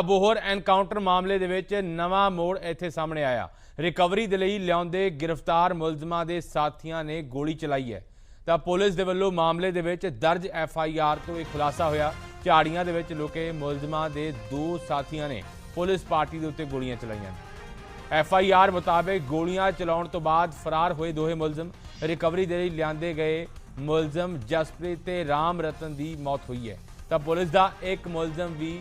Abohar encounter ਮਾਮਲੇ ਦੇ ਵਿੱਚ ਨਵਾਂ ਮੋੜ ਇੱਥੇ ਸਾਹਮਣੇ ਆਇਆ। ਰਿਕਵਰੀ ਦੇ ਲਈ ਲਿਆਉਂਦੇ ਗ੍ਰਿਫਤਾਰ ਮੁਲਜ਼ਮਾਂ ਦੇ ਸਾਥੀਆਂ ਨੇ ਗੋਲੀ ਚਲਾਈ ਹੈ। ਤਾਂ ਪੁਲਿਸ ਦੇ ਵੱਲੋਂ ਮਾਮਲੇ ਦੇ ਵਿੱਚ ਦਰਜ ਐਫ ਆਈ ਆਰ ਤੋਂ ਇਹ ਖੁਲਾਸਾ ਹੋਇਆ। ਝਾੜੀਆਂ ਦੇ ਵਿੱਚ ਲੁਕੇ ਮੁਲਜ਼ਮਾਂ ਦੇ ਦੋ ਸਾਥੀਆਂ ਨੇ ਪੁਲਿਸ ਪਾਰਟੀ ਦੇ ਉੱਤੇ ਗੋਲੀਆਂ ਚਲਾਈਆਂ। ਐਫ ਆਈ ਆਰ ਮੁਤਾਬਕ ਗੋਲੀਆਂ ਚਲਾਉਣ ਤੋਂ ਬਾਅਦ ਫਰਾਰ ਹੋਏ ਦੋਹੇ ਮੁਲਜ਼ਮ। ਰਿਕਵਰੀ ਦੇ ਲਈ ਲਿਆਂਦੇ ਗਏ ਮੁਲਜ਼ਮ ਜਸਪ੍ਰੀਤ ਤੇ ਰਾਮ ਰਤਨ ਦੀ ਮੌਤ ਹੋਈ ਹੈ। ਤਾਂ ਪੁਲਿਸ ਦਾ ਇੱਕ ਮੁਲਜ਼ਮ ਵੀ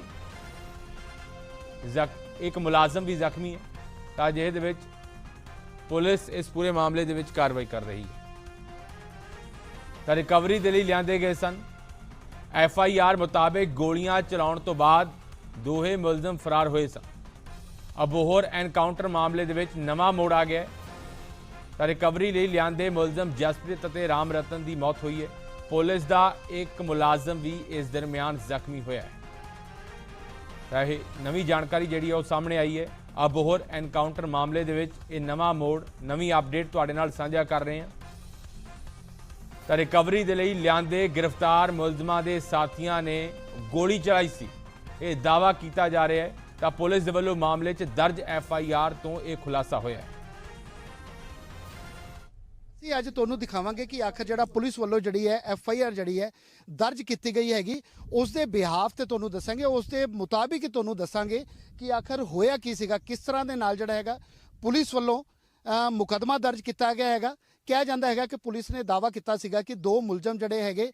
ਇੱਕ ਮੁਲਾਜ਼ਮ ਵੀ ਜ਼ਖਮੀ ਹੈ, ਤਾਂ ਅਜਿਹੇ ਦੇ ਵਿੱਚ ਪੁਲਿਸ ਇਸ ਪੂਰੇ ਮਾਮਲੇ ਦੇ ਵਿੱਚ ਕਾਰਵਾਈ ਕਰ ਰਹੀ ਹੈ। ਤਾਂ ਰਿਕਵਰੀ ਦੇ ਲਈ ਲਿਆਂਦੇ ਗਏ ਸਨ। ਐਫ ਆਈ ਆਰ ਮੁਤਾਬਕ ਗੋਲੀਆਂ ਚਲਾਉਣ ਤੋਂ ਬਾਅਦ ਦੋਹੇ ਮੁਲਜ਼ਮ ਫਰਾਰ ਹੋਏ ਸਨ। ਅਬੋਹਰ ਐਨਕਾਊਂਟਰ ਮਾਮਲੇ ਦੇ ਵਿੱਚ ਨਵਾਂ ਮੋੜ ਆ ਗਿਆ ਤਾਂ ਰਿਕਵਰੀ ਲਈ ਲਿਆਂਦੇ ਮੁਲਜ਼ਮ ਜਸਪ੍ਰੀਤ ਅਤੇ ਰਾਮ ਰਤਨ ਦੀ ਮੌਤ ਹੋਈ ਹੈ। ਪੁਲਿਸ ਦਾ ਇੱਕ ਮੁਲਾਜ਼ਮ ਵੀ ਇਸ ਦਰਮਿਆਨ ਜ਼ਖਮੀ ਹੋਇਆ ਹੈ। ਤਾਂ ਇਹ ਨਵੀਂ ਜਾਣਕਾਰੀ ਜਿਹੜੀ ਹੈ ਉਹ ਸਾਹਮਣੇ ਆਈ ਹੈ। ਅਬੋਹਰ ਐਨਕਾਊਂਟਰ ਮਾਮਲੇ ਦੇ ਵਿੱਚ ਇਹ ਨਵਾਂ ਮੋੜ, ਨਵੀਂ ਅਪਡੇਟ ਤੁਹਾਡੇ ਨਾਲ ਸਾਂਝਾ ਕਰ ਰਹੇ ਹਾਂ। ਤਾਂ ਰਿਕਵਰੀ ਦੇ ਲਈ ਲਿਆਂਦੇ ਗ੍ਰਿਫਤਾਰ ਮੁਲਜ਼ਮਾਂ ਦੇ ਸਾਥੀਆਂ ਨੇ ਗੋਲੀ ਚਲਾਈ ਸੀ। ਇਹ ਦਾਵਾ ਕੀਤਾ ਜਾ ਰਿਹਾ ਹੈ। ਤਾਂ ਪੁਲਿਸ ਦੇ ਵੱਲੋਂ ਮਾਮਲੇ 'ਚ ਦਰਜ ਐਫ ਆਈ ਆਰ ਤੋਂ ਇਹ ਖੁਲਾਸਾ ਹੋਇਆ ਹੈ। ਅਸੀਂ ਅੱਜ ਤੁਹਾਨੂੰ ਦਿਖਾਵਾਂਗੇ ਕਿ ਆਖਰ ਜਿਹੜਾ ਪੁਲਿਸ ਵੱਲੋਂ ਜਿਹੜੀ ਹੈ ਐਫ ਆਈ ਆਰ ਜਿਹੜੀ ਹੈ ਦਰਜ ਕੀਤੀ ਗਈ ਹੈਗੀ। ਉਸ ਦੇ ਬਿਹਾਫ ਤੇ ਤੁਹਾਨੂੰ ਦੱਸਾਂਗੇ ਉਸ ਦੇ ਮੁਤਾਬਿਕ ਤੁਹਾਨੂੰ ਦੱਸਾਂਗੇ ਕਿ ਆਖਰ ਹੋਇਆ ਕੀ ਸੀਗਾ ਕਿਸ ਤਰ੍ਹਾਂ ਦੇ ਨਾਲ ਜਿਹੜਾ ਹੈਗਾ ਪੁਲਿਸ ਵੱਲੋਂ ਅ, ਮੁਕੱਦਮਾ ਦਰਜ ਕੀਤਾ ਗਿਆ ਹੈਗਾ। ਕਿਹਾ ਜਾਂਦਾ ਹੈਗਾ ਕਿ ਪੁਲਿਸ ਨੇ ਦਾਵਾ ਕੀਤਾ ਸੀਗਾ ਕਿ ਦੋ ਮੁਲਜ਼ਮ ਜਿਹੜੇ ਹੈਗੇ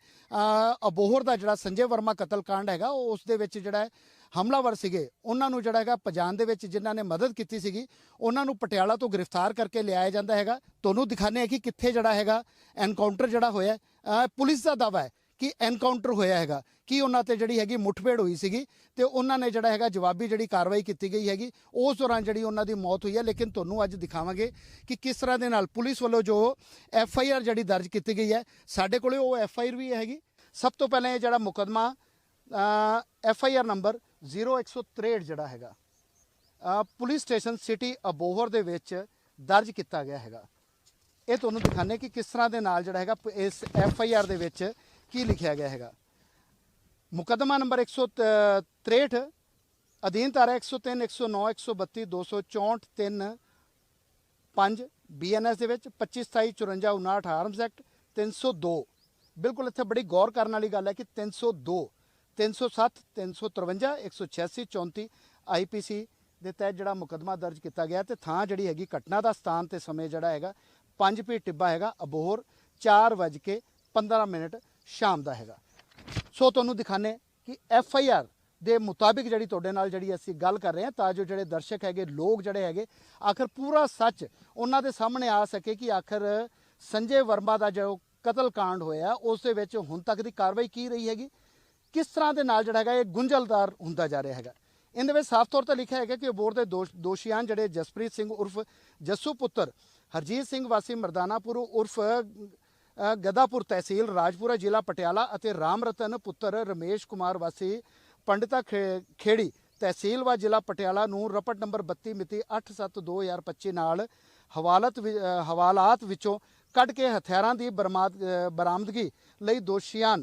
ਅਬੋਹਰ ਦਾ ਜਿਹੜਾ ਸੰਜੇ ਵਰਮਾ ਕਤਲकांड ਹੈਗਾ, ਉਹ ਉਸ ਦੇ ਵਿੱਚ ਜਿਹੜਾ ਹਮਲਾਵਰ ਸੀਗੇ। ਉਹਨਾਂ ਨੂੰ ਜਿਹੜਾ ਹੈਗਾ ਪਜਾਨ ਦੇ ਵਿੱਚ ਜਿਨ੍ਹਾਂ ਨੇ ਮਦਦ ਕੀਤੀ ਸੀਗੀ, ਉਹਨਾਂ ਨੂੰ ਪਟਿਆਲਾ ਤੋਂ ਗ੍ਰਿਫਤਾਰ ਕਰਕੇ ਲਿਆਇਆ ਜਾਂਦਾ ਹੈਗਾ। ਤੁਹਾਨੂੰ ਦਿਖਾਣੇ ਆ ਕਿ ਕਿੱਥੇ ਜਿਹੜਾ ਹੈਗਾ, ਐਨਕਾਊਂਟਰ ਜਿਹੜਾ ਹੋਇਆ ਪੁਲਿਸ ਦਾ ਦਾਵਾ ਹੈ ਕਿ ਐਨਕਾਊਂਟਰ ਹੋਇਆ ਹੈਗਾ। ਕੀ ਉਹਨਾਂ ਤੇ ਜਿਹੜੀ ਹੈਗੀ ਮੁੱਠਭੇੜ ਹੋਈ ਸੀਗੀ ਤੇ ਉਹਨਾਂ ਨੇ ਜਿਹੜਾ ਹੈਗਾ ਜਵਾਬੀ ਜਿਹੜੀ ਕਾਰਵਾਈ ਕੀਤੀ ਗਈ ਹੈਗੀ, ਉਸ ਦੌਰਾਨ ਜਿਹੜੀ ਉਹਨਾਂ ਦੀ ਮੌਤ ਹੋਈ ਹੈ। ਲੇਕਿਨ ਤੁਹਾਨੂੰ ਅੱਜ ਦਿਖਾਵਾਂਗੇ ਕਿ ਕਿਸ ਤਰ੍ਹਾਂ ਦੇ ਨਾਲ ਪੁਲਿਸ ਵੱਲੋਂ ਜੋ ਐਫ ਆਈ ਆਰ ਜਿਹੜੀ ਦਰਜ ਕੀਤੀ ਗਈ ਹੈ, ਸਾਡੇ ਕੋਲੇ ਉਹ ਐਫ ਆਈ ਆਰ ਵੀ ਹੈਗੀ। ਸਭ ਤੋਂ ਪਹਿਲਾਂ ਇਹ ਜਿਹੜਾ ਮੁਕਦਮਾ ਐਫ ਆਈ ਆਰ ਨੰਬਰ 0163 ਜਿਹੜਾ ਹੈਗਾ ਪੁਲਿਸ ਸਟੇਸ਼ਨ ਸਿਟੀ ਅਬੋਹਰ ਦੇ ਵਿੱਚ ਦਰਜ ਕੀਤਾ ਗਿਆ ਹੈਗਾ। ਇਹ ਤੁਹਾਨੂੰ ਦਿਖਾਣੇ ਕਿ ਕਿਸ ਤਰ੍ਹਾਂ ਦੇ ਨਾਲ ਜਿਹੜਾ ਹੈਗਾ ਪ- ਇਸ ਐਫ ਆਈ ਆਰ ਦੇ ਵਿੱਚ ਕੀ ਲਿਖਿਆ ਗਿਆ ਹੈਗਾ। ਮੁਕੱਦਮਾ ਨੰਬਰ 163 ਅਧੀਨ ਧਾਰਾ 103 109 132 264 3 5 ਬੀਐਨਐਸ ਦੇ ਵਿੱਚ 25 27 54 59 ਆਰਮਸ ਐਕਟ 302 ਬਿਲਕੁਲ ਇੱਥੇ ਬੜੀ ਗੌਰ ਕਰਨ ਵਾਲੀ ਗੱਲ ਹੈ ਕਿ 302 307 353 186 34 ਆਈਪੀਸੀ ਦੇ ਤਹਿਤ ਜਿਹੜਾ ਮੁਕੱਦਮਾ ਦਰਜ ਕੀਤਾ ਗਿਆ ਤੇ ਥਾਂ ਜਿਹੜੀ ਹੈਗੀ ਘਟਨਾ ਦਾ ਸਥਾਨ ਤੇ ਸਮੇਂ ਜਿਹੜਾ ਹੈਗਾ 5 ਪੀ ਟਿੱਬਾ ਹੈਗਾ, ਅਬੋਹਰ 4:15 ਮਿੰਟ ਸ਼ਾਮ ਦਾ ਹੈਗਾ। ਸੋ ਤੁਹਾਨੂੰ ਦਿਖਾਣੇ ਕਿ ਐਫ ਆਈ ਆਰ ਦੇ ਮੁਤਾਬਿਕ ਜਿਹੜੀ ਤੁਹਾਡੇ ਨਾਲ ਜਿਹੜੀ ਅਸੀਂ ਗੱਲ ਕਰ ਰਹੇ ਹਾਂ, ਤਾਂ ਜੋ ਜਿਹੜੇ ਦਰਸ਼ਕ ਹੈਗੇ, ਲੋਕ ਜਿਹੜੇ ਹੈਗੇ, ਆਖਰ ਪੂਰਾ ਸੱਚ ਉਹਨਾਂ ਦੇ ਸਾਹਮਣੇ ਆ ਸਕੇ ਕਿ ਆਖਰ ਸੰਜੇ ਵਰਮਾ ਦਾ ਜੋ ਕਤਲकांड ਹੋਇਆ, ਉਸ ਦੇ ਵਿੱਚ ਹੁਣ ਤੱਕ ਦੀ ਕਾਰਵਾਈ ਕੀ ਰਹੀ ਹੈਗੀ? ਕਿਸ ਤਰ੍ਹਾਂ ਦੇ ਨਾਲ ਜਿਹੜਾ ਹੈਗਾ, ਇਹ ਗੁੰਝਲਦਾਰ ਹੁੰਦਾ ਜਾ ਰਿਹਾ ਹੈਗਾ? ਇਹਦੇ ਵਿੱਚ ਸਾਫ਼ ਤੌਰ ਤੇ ਲਿਖਿਆ ਹੈਗਾ ਕਿ ਅਬੋਰ ਦੇ ਦੋਸ਼- ਦੋਸ਼ੀਆਂ ਜਿਹੜੇ ਜਸਪ੍ਰੀਤ ਸਿੰਘ ਉਰਫ ਜੱਸੂ ਪੁੱਤਰ, ਹਰਜੀਤ ਸਿੰਘ ਵਾਸੀ ਮਰਦਾਨਾਪੁਰ ਉਰਫ ਗਦਾਪੁਰ ਤਹਿਸੀਲ ਰਾਜਪੁਰਾ ਜ਼ਿਲ੍ਹਾ ਪਟਿਆਲਾ ਅਤੇ ਰਾਮ ਰਤਨ ਪੁੱਤਰ ਰਮੇਸ਼ ਕੁਮਾਰ ਵਾਸੀ ਪੰਡਿਤਾ ਖੇ- ਖੇੜੀ ਤਹਿਸੀਲ ਵਾ ਜ਼ਿਲ੍ਹਾ ਪਟਿਆਲਾ ਨੂੰ ਰਪਟ ਨੰਬਰ 32 ਮਿਤੀ 8/7/2025 ਨਾਲ ਹਵਾਲਤ ਵਿ- ਹਵਾਲਾਤ ਵਿੱਚੋਂ ਕੱਢ ਕੇ ਹਥਿਆਰਾਂ ਦੀ ਬਰਮਾਦ- ਬਰਾਮਦਗੀ ਲਈ ਦੋਸ਼ੀਆਂ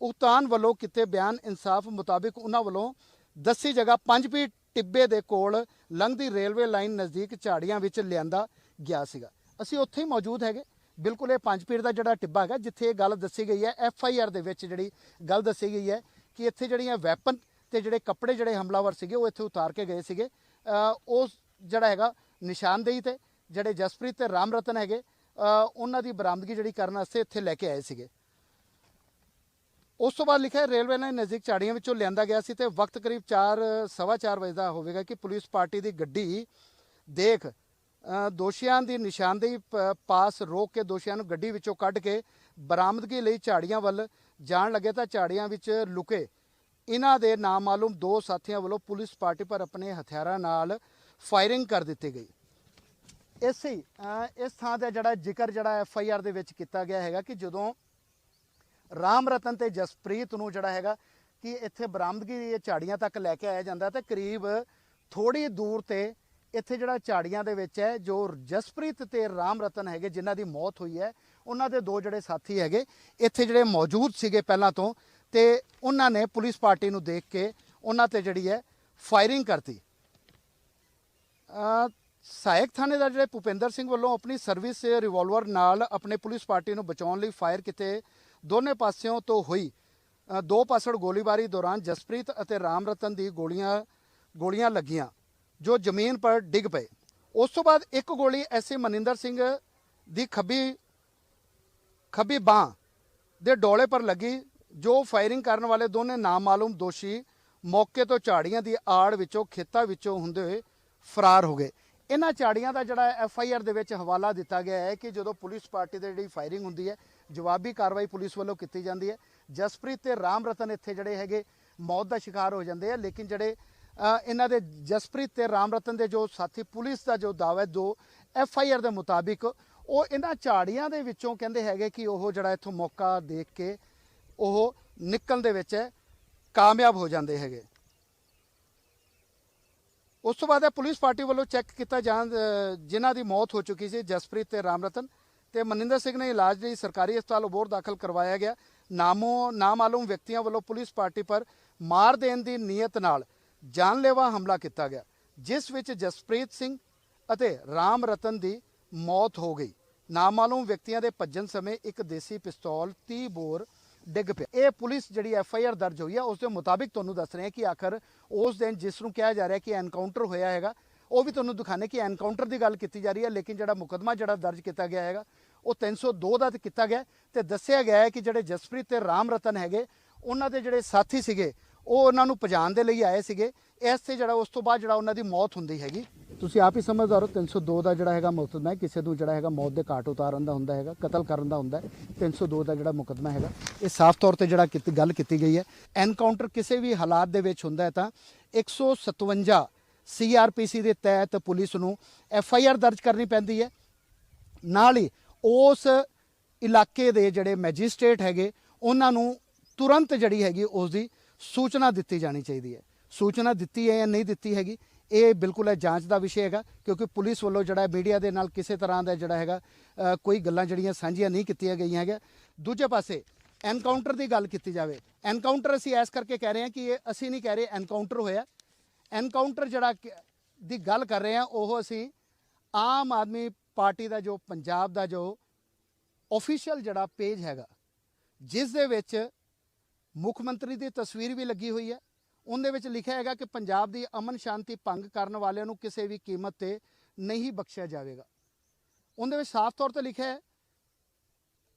ਉਕਤਾਨ ਵੱਲੋਂ ਕੀਤੇ ਬਿਆਨ ਇਨਸਾਫ ਮੁਤਾਬਿਕ ਉਹਨਾਂ ਵੱਲੋਂ ਦੱਸੀ ਜਗ੍ਹਾ ਪੰਜ ਟਿੱਬੇ ਦੇ ਕੋਲ ਲੰਘਦੀ ਰੇਲਵੇ ਲਾਈਨ ਨਜ਼ਦੀਕ ਝਾੜੀਆਂ ਵਿੱਚ ਲਿਆਂਦਾ ਗਿਆ ਸੀਗਾ। ਅਸੀਂ ਉੱਥੇ ਹੀ ਮੌਜੂਦ ਹੈਗੇ। ਬਿਲਕੁਲ ਇਹ ਪੰਜ ਪੀਰ ਦਾ ਜਿਹੜਾ ਟਿੱਬਾ ਹੈਗਾ, ਜਿੱਥੇ ਇਹ ਗੱਲ ਦੱਸੀ ਗਈ ਹੈ, ਐਫ ਆਈ ਆਰ ਦੇ ਵਿੱਚ ਜਿਹੜੀ ਗੱਲ ਦੱਸੀ ਗਈ ਹੈ ਕਿ ਇੱਥੇ ਜਿਹੜੀਆਂ ਵੈਪਨ ਤੇ ਜਿਹੜੇ ਕੱਪੜੇ ਜਿਹੜੇ ਹਮਲਾਵਰ ਸੀਗੇ, ਉਹ ਇੱਥੇ ਉਤਾਰ ਕੇ ਗਏ ਸੀਗੇ। ਉਸ ਜਿਹੜਾ ਹੈਗਾ ਨਿਸ਼ਾਨਦੇਹੀ ਤੇ ਜਿਹੜੇ ਜਸਪ੍ਰੀਤ ਤੇ ਰਾਮ ਰਤਨ ਹੈਗੇ ਉਹਨਾਂ ਦੀ ਬਰਾਮਦਗੀ ਜਿਹੜੀ ਕਰਨ ਵਾਸਤੇ ਇੱਥੇ ਲੈ ਕੇ ਆਏ ਸੀਗੇ। ਉਸ ਤੋਂ ਬਾਅਦ ਲਿਖਿਆ ਰੇਲਵੇ ਲਾਈਨ ਨਜ਼ਦੀਕ ਝਾੜੀਆਂ ਵਿੱਚੋਂ ਲਿਆਂਦਾ ਗਿਆ ਸੀ ਤੇ ਵਕਤ ਕਰੀਬ 4 ਸਵਾ ਚਾਰ ਵਜੇ ਦਾ ਹੋਵੇਗਾ ਕਿ ਪੁਲਿਸ ਪਾਰਟੀ ਦੀ ਗੱਡੀ ਦੇਖ ਦੋਸ਼ੀਆਂ ਦੀ ਨਿਸ਼ਾਨਦੇਹੀ ਪ- ਪਾਸ ਰੋਕ ਕੇ ਦੋਸ਼ੀਆਂ ਨੂੰ ਗੱਡੀ ਵਿੱਚੋਂ ਕੱਢ ਕੇ ਬਰਾਮਦਗੀ ਲਈ ਝਾੜੀਆਂ ਵੱਲ ਜਾਣ ਲੱਗੇ ਤਾਂ ਝਾੜੀਆਂ ਵਿੱਚ ਲੁਕੇ। ਇਹਨਾਂ ਦੇ ਨਾਮਾਲੂਮ ਦੋ ਸਾਥੀਆਂ ਵੱਲੋਂ ਪੁਲਿਸ ਪਾਰਟੀ ਪਰ ਆਪਣੇ ਹਥਿਆਰਾਂ ਨਾਲ ਫਾਇਰਿੰਗ ਕਰ ਦਿੱਤੀ ਗਈ। ਇਸੇ ਹੀ, ਇਸ ਥਾਂ ਦਾ ਜਿਹੜਾ ਜ਼ਿਕਰ ਜਿਹੜਾ ਐਫ ਆਈ ਆਰ ਦੇ ਵਿੱਚ ਕੀਤਾ ਗਿਆ ਹੈਗਾ ਕਿ ਜਦੋਂ ਰਾਮ ਰਤਨ ਤੇ ਜਸਪ੍ਰੀਤ ਨੂੰ ਜਿਹੜਾ ਹੈਗਾ ਕਿ ਇੱਥੇ ਬਰਾਮਦਗੀ ਇਹ ਝਾੜੀਆਂ ਤੱਕ ਲੈ ਕੇ ਆਇਆ ਜਾਂਦਾ ਤੇ ਕਰੀਬ ਥੋੜੀ ਦੂਰ ਤੇ ਇੱਥੇ ਜਿਹੜਾ ਝਾੜੀਆਂ ਦੇ ਵਿੱਚ ਹੈ, ਜੋ ਜਸਪ੍ਰੀਤ ਤੇ ਰਾਮ ਰਤਨ ਹੈਗੇ, ਜਿਨ੍ਹਾਂ ਦੀ ਮੌਤ ਹੋਈ ਹੈ, ਉਹਨਾਂ ਦੇ ਦੋ ਜਿਹੜੇ ਸਾਥੀ ਹੈਗੇ, ਇੱਥੇ ਜਿਹੜੇ ਮੌਜੂਦ ਸੀਗੇ ਪਹਿਲਾਂ ਤੋਂ, ਤੇ ਉਹਨਾਂ ਨੇ ਪੁਲਿਸ ਪਾਰਟੀ ਨੂੰ ਦੇਖ ਕੇ ਉਹਨਾਂ ਤੇ ਜਿਹੜੀ ਹੈ ਫਾਇਰਿੰਗ ਕਰਤੀ। ਅ, ਸਹਾਇਕ ਥਾਣੇਦਾਰ ਜਿਹੜੇ ਭੁਪਿੰਦਰ ਸਿੰਘ ਵੱਲੋਂ ਆਪਣੀ ਸਰਵਿਸ ਰਿਵਾਲਵਰ ਨਾਲ ਆਪਣੇ ਪੁਲਿਸ ਪਾਰਟੀ ਨੂੰ ਬਚਾਉਣ ਲਈ ਫਾਇਰ ਕੀਤੇ ਦੋਨੇ ਪਾਸਿਓਂ ਤੋਂ ਹੋਈ ਦੋ ਪਾਸੜ ਗੋਲੀਬਾਰੀ ਦੌਰਾਨ ਜਸਪ੍ਰੀਤ ਅਤੇ ਰਾਮ ਰਤਨ ਦੀ ਗੋਲੀਆਂ ਗੋਲੀਆਂ ਲੱਗੀਆਂ। ਜੋ ਜ਼ਮੀਨ ਪਰ ਡਿੱਗ ਪਏ। ਉਸ ਤੋਂ ਬਾਅਦ ਇੱਕ ਗੋਲੀ ਐਸਏ ਮਨਿੰਦਰ ਸਿੰਘ ਦੀ ਖੱਬੀ ਖੱਬੀ ਬਾਹ ਦੇ ਡੋਲੇ ਪਰ ਲੱਗੀ, ਜੋ ਫਾਇਰਿੰਗ ਕਰਨ ਵਾਲੇ ਦੋਨੇ ਨਾਮਾਲੂਮ ਦੋਸ਼ੀ ਮੌਕੇ ਤੋਂ ਝਾੜੀਆਂ ਦੀ ਆੜ ਵਿੱਚੋਂ ਖੇਤਾਂ ਵਿੱਚੋਂ ਹੁੰਦੇ ਹੋਏ ਫਰਾਰ ਹੋ ਗਏ। ਇਹਨਾਂ ਝਾੜੀਆਂ ਦਾ ਜਿਹੜਾ ਐਫ ਆਈ ਆਰ ਦੇ ਵਿੱਚ ਹਵਾਲਾ ਦਿੱਤਾ ਗਿਆ ਹੈ ਕਿ ਜਦੋਂ ਪੁਲਿਸ ਪਾਰਟੀ ਦੇ ਜਿਹੜੀ ਫਾਇਰਿੰਗ ਹੁੰਦੀ ਹੈ, ਜਵਾਬੀ ਕਾਰਵਾਈ ਪੁਲਿਸ ਵੱਲੋਂ ਕੀਤੀ ਜਾਂਦੀ ਹੈ। ਜਸਪ੍ਰੀਤ ਤੇ ਰਾਮ ਰਤਨ ਇੱਥੇ ਜਿਹੜੇ ਹੈਗੇ, ਮੌਤ ਦਾ ਸ਼ਿਕਾਰ ਹੋ ਜਾਂਦੇ ਆ, ਲੇਕਿਨ ਜਿਹੜੇ ਇਹਨਾਂ ਦੇ ਜਸਪ੍ਰੀਤ ਤੇ ਰਾਮ ਰਤਨ ਦੇ ਜੋ ਸਾਥੀ ਪੁਲਿਸ ਦਾ ਜੋ ਦਾਅਵਾ ਹੈ, ਦੋ ਐਫ ਆਈ ਆਰ ਦੇ ਮੁਤਾਬਿਕ, ਉਹ ਇਹਨਾਂ ਝਾੜੀਆਂ ਦੇ ਵਿੱਚੋਂ ਕਹਿੰਦੇ ਹੈਗੇ ਕਿ ਉਹ ਜਿਹੜਾ ਇੱਥੋਂ ਮੌਕਾ ਦੇਖ ਕੇ ਉਹ ਨਿਕਲਣ ਦੇ ਵਿੱਚ ਕਾਮਯਾਬ ਹੋ ਜਾਂਦੇ ਹੈਗੇ। ਉਸ ਤੋਂ ਬਾਅਦ ਇਹ ਪੁਲਿਸ ਪਾਰਟੀ ਵੱਲੋਂ ਚੈੱਕ ਕੀਤਾ ਜਾਣ ਜਿਨ੍ਹਾਂ ਦੀ ਮੌਤ ਹੋ ਚੁੱਕੀ ਸੀ, ਜਸਪ੍ਰੀਤ ਤੇ ਰਾਮ ਰਤਨ ਤੇ ਮਨਿੰਦਰ ਸਿੰਘ ਨੇ ਇਲਾਜ ਲਈ ਸਰਕਾਰੀ ਹਸਪਤਾਲ ਅਬੋਹਰ ਦਾਖਲ ਕਰਵਾਇਆ ਗਿਆ। ਨਾਮੋ, ਨਾਮਾਲੂਮ ਵਿਅਕਤੀਆਂ ਵੱਲੋਂ ਪੁਲਿਸ ਪਾਰਟੀ ਪਰ ਮਾਰ ਦੇਣ ਦੀ ਨੀਅਤ ਨਾਲ ਜਾਨਲੇਵਾ ਹਮਲਾ ਕੀਤਾ ਗਿਆ, ਜਿਸ ਵਿੱਚ ਜਸਪ੍ਰੀਤ ਸਿੰਘ ਅਤੇ ਰਾਮ ਰਤਨ ਦੀ ਮੌਤ ਹੋ ਗਈ। ਨਾਮਾਲੂਮ ਵਿਅਕਤੀਆਂ ਦੇ ਭੱਜਣ ਸਮੇਂ ਇੱਕ ਦੇਸੀ ਪਿਸਤੌਲ 30 ਬੋਰ ਡਿੱਗ ਪਿਆ। ਇਹ ਪੁਲਿਸ ਜਿਹੜੀ ਐਫ ਆਈ ਆਰ ਦਰਜ ਹੋਈ ਹੈ ਉਸ ਦੇ ਮੁਤਾਬਿਕ ਤੁਹਾਨੂੰ ਦੱਸ ਰਹੇ ਹਾਂ ਕਿ ਆਖਰ ਉਸ ਦਿਨ ਜਿਸ ਨੂੰ ਕਿਹਾ ਜਾ ਰਿਹਾ ਕਿ ਐਨਕਾਊਂਟਰ ਹੋਇਆ ਹੈਗਾ, ਉਹ ਵੀ ਤੁਹਾਨੂੰ ਦਿਖਾਣੇ ਕਿ ਐਨਕਾਊਂਟਰ ਦੀ ਗੱਲ ਕੀਤੀ ਜਾ ਰਹੀ ਹੈ ਲੇਕਿਨ ਜਿਹੜਾ ਮੁਕਦਮਾ ਜਿਹੜਾ ਦਰਜ ਕੀਤਾ ਗਿਆ ਹੈਗਾ, ਉਹ 302 ਦਾ ਕੀਤਾ ਗਿਆ ਤੇ ਦੱਸਿਆ ਗਿਆ ਹੈ ਕਿ ਜਿਹੜੇ ਜਸਪ੍ਰੀਤ ਤੇ ਰਾਮ ਰਤਨ ਹੈਗੇ, ਉਹਨਾਂ ਦੇ ਜਿਹੜੇ ਸਾਥੀ ਸੀਗੇ ਉਹ ਉਹਨਾਂ ਨੂੰ ਪਛਾਣ ਦੇ ਲਈ ਆਏ ਸੀਗੇ। ਇਸ ਤੇ ਜਿਹੜਾ ਉਸ ਤੋਂ ਬਾਅਦ ਜਿਹੜਾ ਉਹਨਾਂ ਦੀ ਮੌਤ ਹੁੰਦੀ ਹੈਗੀ। ਤੁਸੀਂ ਆਪ ਹੀ ਸਮਝਦਾਰ ਹੋ 302 ਦਾ ਜਿਹੜਾ ਹੈਗਾ ਮੁਕਦਮਾ ਹੈ। ਕਿਸੇ ਨੂੰ ਜਿਹੜਾ ਹੈਗਾ ਮੌਤ ਦੇ ਘਾਟ ਉਤਾਰਨ ਦਾ ਹੁੰਦਾ ਹੈਗਾ, ਕਤਲ ਕਰਨ ਦਾ ਹੁੰਦਾ ਹੈ। 302 ਦਾ ਜਿਹੜਾ ਮੁਕਦਮਾ ਹੈਗਾ, ਇਹ ਸਾਫ਼ ਤੌਰ ਤੇ ਜਿਹੜਾ ਕੀਤੀ, ਗੱਲ ਕੀਤੀ ਗਈ ਹੈ। ਐਨਕਾਊਂਟਰ ਕਿਸੇ ਵੀ ਹਾਲਾਤ ਦੇ ਵਿੱਚ ਹੁੰਦਾ ਹੈ ਤਾਂ 157 ਸੀਆਰਪੀਸੀ ਦੇ ਤਹਿਤ ਪੁਲਿਸ ਨੂੰ ਐਫ ਆਈ ਆਰ ਦਰਜ ਕਰਨੀ ਪੈਂਦੀ ਹੈ। ਨਾਲ ਹੀ ਉਸ ਇਲਾਕੇ ਦੇ ਜਿਹੜੇ ਮੈਜਿਸਟ੍ਰੇਟ ਹੈਗੇ, ਉਹਨਾਂ ਨੂੰ ਤੁਰੰਤ ਜਿਹੜੀ ਹੈਗੀ ਉਸ ਦੀ ਸੂਚਨਾ ਦਿੱਤੀ ਜਾਣੀ ਚਾਹੀਦੀ ਹੈ। ਸੂਚਨਾ ਦਿੱਤੀ ਹੈ ਜਾਂ ਨਹੀਂ ਦਿੱਤੀ ਹੈਗੀ, ਇਹ ਬਿਲਕੁਲ ਹੈ ਜਾਂਚ ਦਾ ਵਿਸ਼ੇ ਹੈਗਾ, ਕਿਉਂਕਿ ਪੁਲਿਸ ਵੱਲੋਂ ਜਿਹੜਾ ਮੀਡੀਆ ਦੇ ਨਾਲ ਕਿਸੇ ਤਰ੍ਹਾਂ ਦਾ ਜਿਹੜਾ ਹੈਗਾ ਕੋਈ ਗੱਲਾਂ ਜਿਹੜੀਆਂ ਸਾਂਝੀਆਂ ਨਹੀਂ ਕੀਤੀਆਂ ਗਈਆਂ ਹੈਗਾ ਦੂਜੇ ਪਾਸੇ, ਐਨਕਾਊਂਟਰ ਦੀ ਗੱਲ ਕੀਤੀ ਜਾਵੇ, ਐਨਕਾਊਂਟਰ ਅਸੀਂ ਐਸ ਕਰਕੇ ਕਹਿ ਰਹੇ ਹਾਂ ਕਿ ਇਹ ਅਸੀਂ ਨਹੀਂ ਕਹਿ ਰਹੇ, ਐਨਕਾਊਂਟਰ ਹੋਇਆ। ਐਨਕਾਊਂਟਰ ਜਿਹੜਾ ਕਿ- ਦੀ ਗੱਲ ਕਰ ਰਹੇ ਹਾਂ, ਉਹ ਅਸੀਂ ਆਮ ਆਦਮੀ ਪਾਰਟੀ ਦਾ ਜੋ, ਪੰਜਾਬ ਦਾ ਜੋ ਆਫੀਸ਼ੀਅਲ ਜਿਹੜਾ ਪੇਜ ਹੈਗਾ, ਜਿਸ ਦੇ ਵਿੱਚ ਮੁੱਖ ਮੰਤਰੀ ਦੀ ਤਸਵੀਰ ਵੀ ਲੱਗੀ ਹੋਈ ਹੈ। ਉਹਦੇ ਵਿੱਚ ਲਿਖਿਆ ਹੈਗਾ ਕਿ ਪੰਜਾਬ ਦੀ ਅਮਨ ਸ਼ਾਂਤੀ ਭੰਗ ਕਰਨ ਵਾਲਿਆਂ ਨੂੰ ਕਿਸੇ ਵੀ ਕੀਮਤ ਤੇ ਨਹੀਂ ਬਖਸ਼ਿਆ ਜਾਵੇਗਾ। ਉਹਦੇ ਵਿੱਚ ਸਾਫ਼ ਤੌਰ ਤੇ ਲਿਖਿਆ ਹੈ,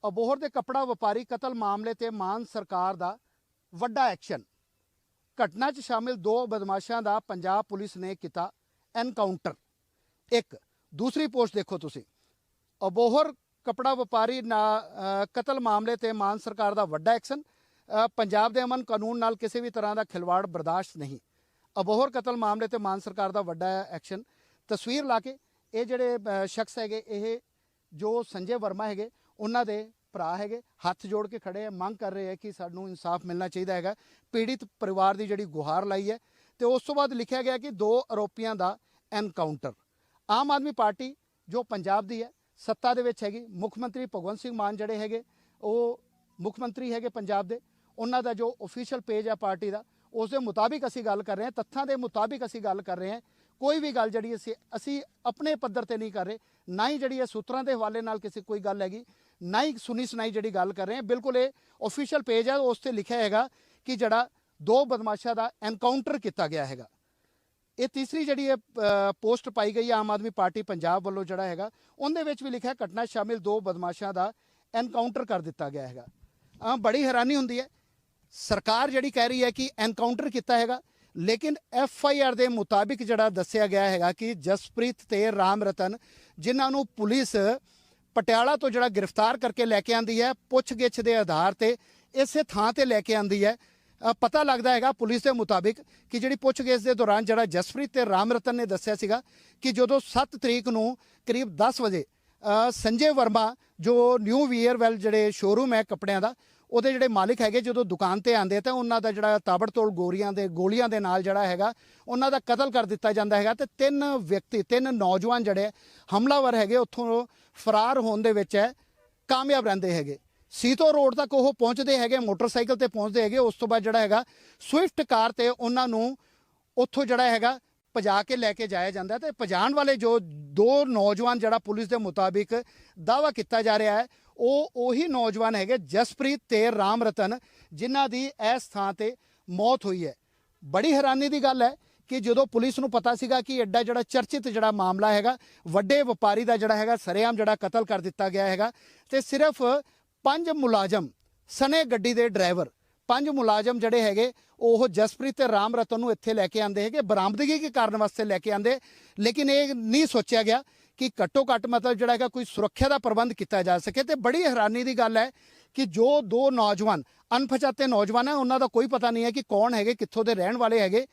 ਅਬੋਹਰ ਦੇ ਕਪੜਾ ਵਪਾਰੀ ਕਤਲ ਮਾਮਲੇ ਤੇ ਮਾਨ ਸਰਕਾਰ ਦਾ ਵੱਡਾ ਐਕਸ਼ਨ। ਘਟਨਾ 'ਚ ਸ਼ਾਮਿਲ ਦੋ ਬਦਮਾਸ਼ਾਂ ਦਾ ਪੰਜਾਬ ਪੁਲਿਸ ਨੇ ਕੀਤਾ ਐਨਕਾਊਂਟਰ। ਇੱਕ, ਦੂਸਰੀ ਪੋਸਟ ਦੇਖੋ ਤੁਸੀਂ। ਅਬੋਹਰ ਕਪੜਾ ਵਪਾਰੀ ਨਾ ਕਤਲ ਮਾਮਲੇ ਤੇ ਮਾਨ ਸਰਕਾਰ ਦਾ ਵੱਡਾ ਐਕਸ਼ਨ। ਪੰਜਾਬ ਦੇ ਅਮਨ ਕਾਨੂੰਨ ਨਾਲ ਕਿਸੇ ਵੀ ਤਰ੍ਹਾਂ ਦਾ ਖਿਲਵਾੜ ਬਰਦਾਸ਼ਤ ਨਹੀਂ। ਅਬੋਹਰ ਕਤਲ ਮਾਮਲੇ ਤੇ ਮਾਨ ਸਰਕਾਰ ਦਾ ਵੱਡਾ ਐਕਸ਼ਨ। ਤਸਵੀਰ ਲਾ ਕੇ ਇਹ ਜਿਹੜੇ ਸ਼ਖਸ ਹੈਗੇ, ਇਹ ਜੋ ਸੰਜੇ ਵਰਮਾ ਹੈਗੇ, ਉਹਨਾਂ ਦੇ ਭਰਾ ਹੈਗੇ, ਹੱਥ ਜੋੜ ਕੇ ਖੜੇ ਆ, ਮੰਗ ਕਰ ਰਹੇ ਆ ਕਿ ਸਾਨੂੰ ਇਨਸਾਫ ਮਿਲਣਾ ਚਾਹੀਦਾ ਹੈਗਾ। ਪੀੜਿਤ ਪਰਿਵਾਰ ਦੀ ਜਿਹੜੀ ਗੁਹਾਰ ਲਾਈ ਹੈ ਤੇ ਉਸ ਤੋਂ ਬਾਅਦ ਲਿਖਿਆ ਗਿਆ ਕਿ ਦੋ ਆਰੋਪੀਆਂ ਦਾ ਐਨਕਾਊਂਟਰ। ਆਮ ਆਦਮੀ ਪਾਰਟੀ ਜੋ ਪੰਜਾਬ ਦੀ ਹੈ, ਸੱਤਾ ਦੇ ਵਿੱਚ ਹੈਗੀ। ਮੁੱਖ ਮੰਤਰੀ ਭਗਵੰਤ ਸਿੰਘ ਮਾਨ ਜਿਹੜੇ ਹੈਗੇ, ਉਹ ਮੁੱਖ ਮੰਤਰੀ ਹੈਗੇ ਪੰਜਾਬ ਦੇ। ਉਹਨਾਂ ਦਾ ਜੋ ਅਫੀਸ਼ੀਅਲ ਪੇਜ ਹੈ ਪਾਰਟੀ ਦਾ, ਉਸ ਦੇ ਮੁਤਾਬਿਕ ਅਸੀਂ ਗੱਲ ਕਰ ਰਹੇ ਹਾਂ, ਤੱਥਾਂ ਦੇ ਮੁਤਾਬਿਕ ਅਸੀਂ ਗੱਲ ਕਰ ਰਹੇ ਹਾਂ। ਕੋਈ ਵੀ ਗੱਲ ਜਿਹੜੀ ਅਸੀਂ ਅਸੀਂ ਆਪਣੇ ਪੱਧਰ ਤੇ ਨਹੀਂ ਕਰ ਰਹੇ, ਨਾ ਹੀ ਜਿਹੜੀ ਹੈ ਸੂਤਰਾਂ ਦੇ ਹਵਾਲੇ ਨਾਲ ਕਿਸੇ ਕੋਈ ਗੱਲ ਹੈਗੀ, ਨਾ ਹੀ ਸੁਣੀ ਸੁਣਾਈ ਜਿਹੜੀ ਗੱਲ ਕਰ ਰਹੇ ਹਾਂ। ਬਿਲਕੁਲ ਇਹ ਅਫੀਸ਼ੀਅਲ ਪੇਜ ਹੈ ਉਸ ਤੇ ਲਿਖਿਆ ਹੈਗਾ ਕਿ ਜਿਹੜਾ ਦੋ ਬਦਮਾਸ਼ਾਂ ਦਾ ਐਨਕਾਊਂਟਰ ਕੀਤਾ ਗਿਆ ਹੈਗਾ। ਇਹ ਤੀਸਰੀ ਜਿਹੜੀ ਇਹ ਪੋਸਟ ਪਾਈ ਗਈ ਹੈ ਆਮ ਆਦਮੀ ਪਾਰਟੀ ਪੰਜਾਬ ਵੱਲੋਂ ਜਿਹੜਾ ਹੈਗਾ, ਉਹਦੇ ਵਿੱਚ ਵੀ ਲਿਖਿਆ ਘਟਨਾ ਸ਼ਾਮਿਲ ਦੋ ਬਦਮਾਸ਼ਾਂ ਦਾ ਐਨਕਾਊਂਟਰ ਕਰ ਦਿੱਤਾ ਗਿਆ ਹੈਗਾ। ਆ ਬੜੀ ਹੈਰਾਨੀ ਹੁੰਦੀ ਹੈ ਸਰਕਾਰ ਜਿਹੜੀ ਕਹਿ ਰਹੀ ਹੈ ਕਿ ਐਨਕਾਊਂਟਰ ਕੀਤਾ ਹੈਗਾ, ਲੇਕਿਨ ਐਫ ਆਈ ਆਰ ਦੇ ਮੁਤਾਬਿਕ ਜਿਹੜਾ ਦੱਸਿਆ ਗਿਆ ਹੈਗਾ ਕਿ ਜਸਪ੍ਰੀਤ ਤੇ ਰਾਮ ਰਤਨ, ਜਿਨ੍ਹਾਂ ਨੂੰ ਪੁਲਿਸ ਪਟਿਆਲਾ ਤੋਂ ਜਿਹੜਾ ਗ੍ਰਿਫਤਾਰ ਕਰਕੇ ਲੈ ਕੇ ਆਂਦੀ ਹੈ, ਪੁੱਛਗਿੱਛ ਦੇ ਆਧਾਰ ਤੇ ਇਸੇ ਥਾਂ ਤੇ ਲੈ ਕੇ ਆਂਦੀ ਹੈ। ਪਤਾ ਲੱਗਦਾ ਹੈਗਾ ਪੁਲਿਸ ਦੇ ਮੁਤਾਬਿਕ ਕਿ ਜਿਹੜੀ ਪੁੱਛਗਿੱਛ ਦੇ ਦੌਰਾਨ ਜਿਹੜਾ ਜਸਪ੍ਰੀਤ ਤੇ ਰਾਮ ਰਤਨ ਨੇ ਦੱਸਿਆ ਸੀਗਾ ਕਿ ਜਦੋਂ 7 ਤਰੀਕ ਨੂੰ ਕਰੀਬ 10 ਵਜੇ ਸੰਜੇ ਵਰਮਾ, ਜੋ ਨਿਊ ਵੀਅਰਵੈਲ ਜਿਹੜੇ ਸ਼ੋਰੂਮ ਹੈ ਕੱਪੜਿਆਂ ਦਾ ਉਹਦੇ ਜਿਹੜੇ ਮਾਲਿਕ ਹੈਗੇ ਜਦੋਂ ਦੁਕਾਨ ਤੇ ਆਂਦੇ ਤਾਂ ਉਹਨਾਂ ਦਾ ਜਿਹੜਾ ਤਾਬੜਤੋੜ ਗੋਰੀਆਂ ਦੇ ਗੋਲੀਆਂ ਦੇ ਨਾਲ ਜਿਹੜਾ ਹੈਗਾ, ਉਹਨਾਂ ਦਾ ਕਤਲ ਕਰ ਦਿੱਤਾ ਜਾਂਦਾ ਹੈਗਾ ਤੇ ਤਿੰਨ ਵਿਅਕਤੀ, ਤਿੰਨ ਨੌਜਵਾਨ ਜਿਹੜੇ ਹਮਲਾਵਰ ਹੈਗੇ ਉੱਥੋਂ ਫਰਾਰ ਹੋਣ ਦੇ ਵਿੱਚ ਹੈ ਕਾਮਯਾਬ ਰਹਿੰਦੇ ਹੈਗੇ। ਸੀਤੋ ਰੋਡ ਤੱਕ ਉਹ ਪਹੁੰਚਦੇ ਹੈਗੇ, ਮੋਟਰਸਾਈਕਲ ਤੇ ਪਹੁੰਚਦੇ ਹੈਗੇ, ਉਸ ਤੋਂ ਬਾਅਦ ਜਿਹੜਾ ਹੈਗਾ ਸਵਿਫਟ ਕਾਰ ਤੇ ਉਹਨਾਂ ਨੂੰ ਉੱਥੋਂ ਜਿਹੜਾ ਹੈਗਾ ਭਜਾ ਕੇ ਲੈ ਕੇ ਜਾਇਆ ਜਾਂਦਾ ਹੈ ਤੇ ਭਜਾਣ ਵਾਲੇ ਜੋ ਦੋ ਨੌਜਵਾਨ ਜਿਹੜਾ ਪੁਲਿਸ ਦੇ ਮੁਤਾਬਿਕ ਦਾਵਾ ਕੀਤਾ ਜਾ ਰਿਹਾ ਹੈ ਉਹ ਉਹੀ ਨੌਜਵਾਨ ਹੈਗੇ ਜਸਪ੍ਰੀਤ ਤੇ ਰਾਮ ਰਤਨ, ਜਿਨ੍ਹਾਂ ਦੀ ਇਸ ਥਾਂ ਤੇ ਮੌਤ ਹੋਈ ਹੈ। ਬੜੀ ਹੈਰਾਨੀ ਦੀ ਗੱਲ ਹੈ ਕਿ ਜਦੋਂ ਪੁਲਿਸ ਨੂੰ ਪਤਾ ਸੀਗਾ ਕਿ ਐਡਾ ਜਿਹੜਾ ਚਰਚਿਤ ਜਿਹੜਾ ਮਾਮਲਾ ਹੈਗਾ, ਵੱਡੇ ਵਪਾਰੀ ਦਾ ਜਿਹੜਾ ਹੈਗਾ, ਸਰੇਆਮ ਜਿਹੜਾ ਕਤਲ ਕਰ ਦਿੱਤਾ ਗਿਆ ਹੈਗਾ, ਤੇ ਸਿਰਫ ਪੰਜ ਮੁਲਾਜ਼ਮ ਸਨੇ ਗੱਡੀ ਦੇ ਡਰਾਈਵਰ, ਪੰਜ ਮੁਲਾਜ਼ਮ ਜਿਹੜੇ ਹੈਗੇ, ਉਹ ਜਸਪ੍ਰੀਤ ਤੇ ਰਾਮ ਰਤਨ ਨੂੰ ਇੱਥੇ ਲੈ ਕੇ ਆਂਦੇ ਹੈਗੇ, ਬਰਾਮਦਗੀ ਦੇ ਕਾਰਨ ਵਾਸਤੇ ਲੈ ਕੇ ਆਂਦੇ ਲੇਕਿਨ ਇਹ ਨਹੀਂ ਸੋਚਿਆ ਗਿਆ ਕਿ ਘੱਟੋ ਘੱਟ ਮਤਲਬ ਜਿਹੜਾ ਹੈਗਾ ਕੋਈ ਸੁਰੱਖਿਆ ਦਾ ਪ੍ਰਬੰਧ ਕੀਤਾ ਜਾ ਸਕੇ ਤੇ ਬੜੀ ਹੈਰਾਨੀ ਦੀ ਗੱਲ ਹੈ ਕਿ ਜੋ ਦੋ ਨੌਜਵਾਨ, ਅਣਪਛਾਤੇ ਨੌਜਵਾਨ ਹੈ, ਉਹਨਾਂ ਦਾ ਕੋਈ ਪਤਾ ਨਹੀਂ ਹੈ ਕਿ ਕੌਣ ਹੈਗੇ, ਕਿੱਥੋਂ ਦੇ ਰਹਿਣ ਵਾਲੇ ਹੈਗੇ।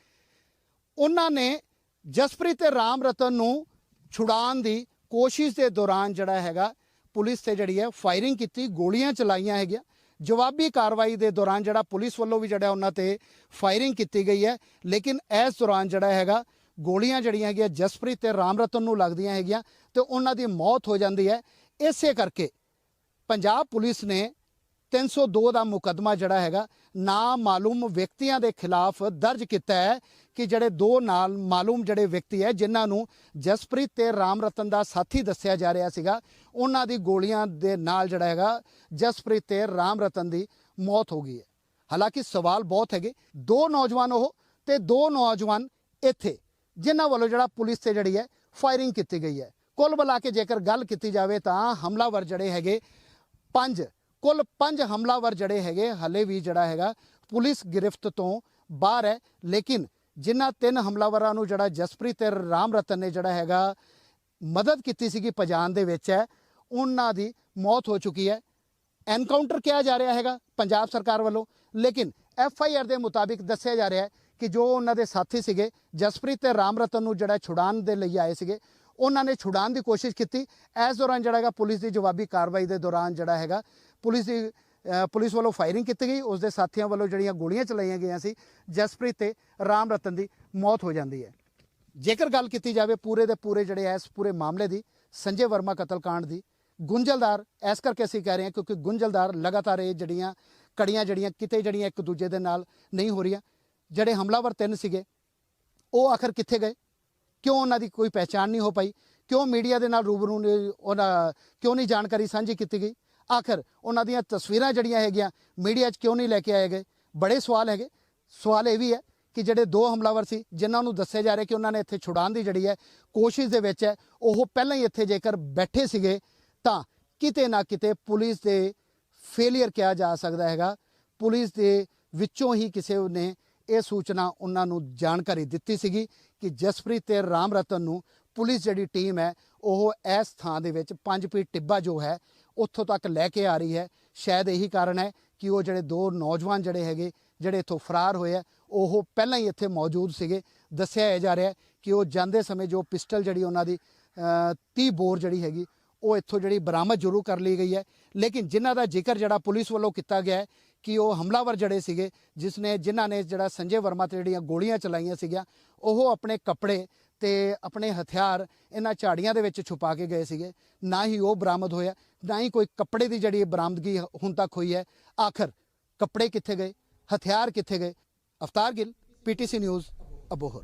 ਉਹਨਾਂ ਨੇ ਜਸਪ੍ਰੀਤ ਤੇ ਰਾਮ ਰਤਨ ਨੂੰ ਛੁਡਾਉਣ ਦੀ ਕੋਸ਼ਿਸ਼ ਦੇ ਦੌਰਾਨ ਜਿਹੜਾ ਹੈਗਾ, ਪੁਲਿਸ ਤੇ ਜਿਹੜੀ ਹੈ ਫਾਇਰਿੰਗ ਕੀਤੀ, ਗੋਲੀਆਂ ਚਲਾਈਆਂ ਹੈਗੀਆਂ। ਜਵਾਬੀ ਕਾਰਵਾਈ ਦੇ ਦੌਰਾਨ ਜਿਹੜਾ ਪੁਲਿਸ ਵੱਲੋਂ ਵੀ ਜਿਹੜਾ ਉਹਨਾਂ ਤੇ ਫਾਇਰਿੰਗ ਕੀਤੀ ਗਈ ਹੈ। ਲੇਕਿਨ ਇਸ ਦੌਰਾਨ ਜਿਹੜਾ ਹੈਗਾ ਗੋਲੀਆਂ ਜਿਹੜੀਆਂ ਹੈਗੀਆਂ, ਜਸਪ੍ਰੀਤ ਤੇ ਰਾਮ ਰਤਨ ਨੂੰ ਲੱਗਦੀਆਂ ਹੈਗੀਆਂ ਤੇ ਉਹਨਾਂ ਦੀ ਮੌਤ ਹੋ ਜਾਂਦੀ ਹੈ। ਇਸੇ ਕਰਕੇ ਪੰਜਾਬ ਪੁਲਿਸ ਨੇ 302 ਦਾ ਮੁਕੱਦਮਾ ਜਿਹੜਾ ਹੈਗਾ ਨਾ ਮਾਲੂਮ ਵਿਅਕਤੀਆਂ ਦੇ ਖਿਲਾਫ ਦਰਜ ਕੀਤਾ ਹੈ ਕਿ ਜਿਹੜੇ ਦੋ ਨਾਲ ਮਾਲੂਮ ਜਿਹੜੇ ਵਿਅਕਤੀ ਹੈ, ਜਿਨ੍ਹਾਂ ਨੂੰ ਜਸਪ੍ਰੀਤ ਤੇ ਰਾਮ ਰਤਨ ਦਾ ਸਾਥੀ ਦੱਸਿਆ ਜਾ ਰਿਹਾ ਸੀਗਾ, ਉਹਨਾਂ ਦੀ ਗੋਲੀਆਂ ਦੇ ਨਾਲ ਜਿਹੜਾ ਹੈਗਾ, ਜਸਪ੍ਰੀਤ ਤੇ ਰਾਮ ਰਤਨ ਦੀ ਮੌਤ ਹੋ ਗਈ ਹੈ। ਹਾਲਾਂਕਿ ਸਵਾਲ ਬਹੁਤ ਹੈਗੇ, ਦੋ ਨੌਜਵਾਨ ਉਹ ਤੇ ਦੋ ਨੌਜਵਾਨ ਇੱਥੇ। ਜਿਨ੍ਹਾਂ ਵੱਲੋਂ ਜਿਹੜਾ ਪੁਲਿਸ ਤੇ ਜਿਹੜੀ ਹੈ ਫਾਇਰਿੰਗ ਕੀਤੀ ਗਈ ਹੈ। ਕੁੱਲ ਮਿਲਾ ਕੇ ਜੇਕਰ ਗੱਲ ਕੀਤੀ ਜਾਵੇ ਤਾਂ ਹਮਲਾਵਰ ਜਿਹੜੇ ਹੈਗੇ ਪੰਜ, ਕੁੱਲ ਪੰਜ ਹਮਲਾਵਰ ਜਿਹੜੇ ਹੈਗੇ ਹਲੇ ਵੀ ਜਿਹੜਾ ਹੈਗਾ ਪੁਲਿਸ ਗ੍ਰਿਫਤ ਤੋਂ ਬਾਹਰ ਹੈ। ਲੇਕਿਨ ਜਿਨ੍ਹਾਂ ਤਿੰਨ ਹਮਲਾਵਰਾਂ ਨੂੰ ਜਿਹੜਾ ਜਸਪ੍ਰੀਤ ਤੇ ਰਾਮ ਰਤਨ ਨੇ ਜਿਹੜਾ ਹੈਗਾ ਮਦਦ ਕੀਤੀ ਸੀਗੀ ਪਜਾਨ ਦੇ ਵਿੱਚ ਹੈ, ਉਹਨਾਂ ਦੀ ਮੌਤ ਹੋ ਚੁੱਕੀ ਹੈ। ਐਨਕਾਊਂਟਰ ਕਿਹਾ ਜਾ ਰਿਹਾ ਹੈਗਾ ਪੰਜਾਬ ਸਰਕਾਰ ਵੱਲੋਂ। ਲੇਕਿਨ ਐਫ ਆਈ ਆਰ ਦੇ ਮੁਤਾਬਿਕ ਦੱਸਿਆ ਜਾ ਰਿਹਾ ਹੈ ਕਿ ਜੋ ਉਹਨਾਂ ਦੇ ਸਾਥੀ ਸੀਗੇ, ਜਸਪ੍ਰੀਤ ਤੇ ਰਾਮ ਰਤਨ ਨੂੰ ਜਿਹੜਾ ਛੁਡਾਉਣ ਦੇ ਲਈ ਆਏ ਸੀਗੇ, ਉਹਨਾਂ ਨੇ ਛੁਡਾਉਣ ਦੀ ਕੋਸ਼ਿਸ਼ ਕੀਤੀ। ਇਸ ਦੌਰਾਨ ਜਿਹੜਾ ਹੈਗਾ ਪੁਲਿਸ ਦੀ ਜਵਾਬੀ ਕਾਰਵਾਈ ਦੇ ਦੌਰਾਨ ਜਿਹੜਾ ਹੈਗਾ ਪੁਲਿਸ ਦੀ ਪੁਲਿਸ ਵੱਲੋਂ ਫਾਇਰਿੰਗ ਕੀਤੀ ਗਈ। ਉਸ ਦੇ ਸਾਥੀਆਂ ਵੱਲੋਂ ਜਿਹੜੀਆਂ ਗੋਲੀਆਂ ਚਲਾਈਆਂ ਗਈਆਂ ਸੀ, ਜਸਪ੍ਰੀਤ ਤੇ ਰਾਮ ਰਤਨ ਦੀ ਮੌਤ ਹੋ ਜਾਂਦੀ ਹੈ। ਜੇਕਰ ਗੱਲ ਕੀਤੀ ਜਾਵੇ ਪੂਰੇ ਦੇ ਪੂਰੇ ਜਿਹੜੇ ਇਸ ਪੂਰੇ ਮਾਮਲੇ ਦੀ, ਸੰਜੇ ਵਰਮਾ ਕਤਲकांड ਦੀ, ਗੁੰਝਲਦਾਰ, ਇਸ ਕਰਕੇ ਅਸੀਂ ਕਹਿ ਰਹੇ ਹਾਂ ਕਿਉਂਕਿ ਗੁੰਝਲਦਾਰ ਲਗਾਤਾਰ ਇਹ ਜਿਹੜੀਆਂ ਕੜੀਆਂ ਜਿਹੜੀਆਂ, ਕਿਤੇ ਜਿਹੜੀਆਂ ਇੱਕ ਦੂਜੇ ਦੇ ਨਾਲ ਨਹੀਂ ਹੋ ਰਹੀਆਂ। ਜਿਹੜੇ ਹਮਲਾਵਰ ਤਿੰਨ ਸੀਗੇ, ਉਹ ਆਖਰ ਕਿੱਥੇ ਗਏ? ਕਿਉਂ ਉਹਨਾਂ ਦੀ ਕੋਈ ਪਹਿਚਾਣ ਨਹੀਂ ਹੋ ਪਾਈ? ਕਿਉਂ ਮੀਡੀਆ ਦੇ ਨਾਲ ਰੂਬਰੂ ਉਹਨਾਂ, ਕਿਉਂ ਨਹੀਂ ਜਾਣਕਾਰੀ ਸਾਂਝੀ ਕੀਤੀ ਗਈ? ਆਖਰ ਉਹਨਾਂ ਦੀਆਂ ਤਸਵੀਰਾਂ ਜਿਹੜੀਆਂ ਹੈਗੀਆਂ, ਮੀਡੀਆ 'ਚ ਕਿਉਂ ਨਹੀਂ ਲੈ ਕੇ ਆਏ ਗਏ? ਬੜੇ ਸਵਾਲ ਹੈਗੇ। ਸਵਾਲ ਇਹ ਵੀ ਹੈ ਕਿ ਜਿਹੜੇ ਦੋ ਹਮਲਾਵਰ ਸੀ, ਜਿਨ੍ਹਾਂ ਨੂੰ ਦੱਸਿਆ ਜਾ ਰਿਹਾ ਕਿ ਉਹਨਾਂ ਨੇ ਇੱਥੇ ਛੁਡਾਉਣ ਦੀ ਜਿਹੜੀ ਹੈ ਕੋਸ਼ਿਸ਼ ਦੇ ਵਿੱਚ ਹੈ, ਉਹ ਪਹਿਲਾਂ ਹੀ ਇੱਥੇ ਜੇਕਰ ਬੈਠੇ ਸੀਗੇ, ਤਾਂ ਕਿਤੇ ਨਾ ਕਿਤੇ ਪੁਲਿਸ ਦੇ ਫੇਲਿਅਰ ਕਿਹਾ ਜਾ ਸਕਦਾ ਹੈਗਾ। ਪੁਲਿਸ ਦੇ ਵਿੱਚੋਂ ਹੀ ਕਿਸੇ ਨੇ ਇਹ ਸੂਚਨਾ ਉਹਨਾਂ ਨੂੰ ਜਾਣਕਾਰੀ ਦਿੱਤੀ ਸੀਗੀ ਕਿ ਜਸਪ੍ਰੀਤ ਤੇ ਰਾਮ ਰਤਨ ਨੂੰ ਪੁਲਿਸ ਜਿਹੜੀ ਟੀਮ ਹੈ ਉਹ ਇਸ ਥਾਂ ਦੇ ਵਿੱਚ ਪੰਜ ਪੀ ਟਿੱਬਾ ਜੋ ਹੈ ਉੱਥੋਂ ਤੱਕ ਲੈ ਕੇ ਆ ਰਹੀ ਹੈ। ਸ਼ਾਇਦ ਇਹੀ ਕਾਰਨ ਹੈ ਕਿ ਉਹ ਜਿਹੜੇ ਦੋ ਨੌਜਵਾਨ ਜਿਹੜੇ ਹੈਗੇ ਜਿਹੜੇ ਇੱਥੋਂ ਫਰਾਰ ਹੋਏ ਆ ਉਹ ਪਹਿਲਾਂ ਹੀ ਇੱਥੇ ਮੌਜੂਦ ਸੀਗੇ। ਦੱਸਿਆ ਇਹ ਜਾ ਰਿਹਾ ਕਿ ਉਹ ਜਾਂਦੇ ਸਮੇਂ ਜੋ ਪਿਸਟਲ ਜਿਹੜੀ ਉਹਨਾਂ ਦੀ ਅ, 30 ਬੋਰ ਜਿਹੜੀ ਹੈਗੀ ਉਹ ਇੱਥੋਂ ਜਿਹੜੀ ਬਰਾਮਦ ਜ਼ਰੂਰ ਕਰ ਲਈ ਗਈ ਹੈ। ਲੇਕਿਨ ਜਿਨ੍ਹਾਂ ਦਾ ਜ਼ਿਕਰ ਜਿਹੜਾ ਪੁਲਿਸ ਵੱਲੋਂ ਕੀਤਾ ਗਿਆ ਹੈ ਕਿ ਉਹ ਹਮਲਾਵਰ ਜਿਹੜੇ ਸੀਗੇ, ਜਿਸ ਨੇ ਜਿਨ੍ਹਾਂ ਨੇ ਜਿਹੜਾ ਸੰਜੇ ਵਰਮਾ ਤੇ ਜਿਹੜੀਆਂ ਗੋਲੀਆਂ ਚਲਾਈਆਂ ਸੀਗੀਆਂ, ਉਹ ਆਪਣੇ ਕੱਪੜੇ ਤੇ ਆਪਣੇ ਹਥਿਆਰ ਇਹਨਾਂ ਝਾੜੀਆਂ ਦੇ ਵਿੱਚ ਛੁਪਾ ਕੇ ਗਏ ਸੀਗੇ। ਨਾ ਹੀ ਉਹ ਬਰਾਮਦ ਹੋਇਆ, ਨਾ ਹੀ ਕੋਈ ਕੱਪੜੇ ਦੀ ਜਿਹੜੀ ਬਰਾਮਦਗੀ ਹੁਣ ਤੱਕ ਹੋਈ ਹੈ। ਆਖਰ ਕੱਪੜੇ ਕਿੱਥੇ ਗਏ? ਹਥਿਆਰ ਕਿੱਥੇ ਗਏ? Avtar Gill PTC news, Abohar.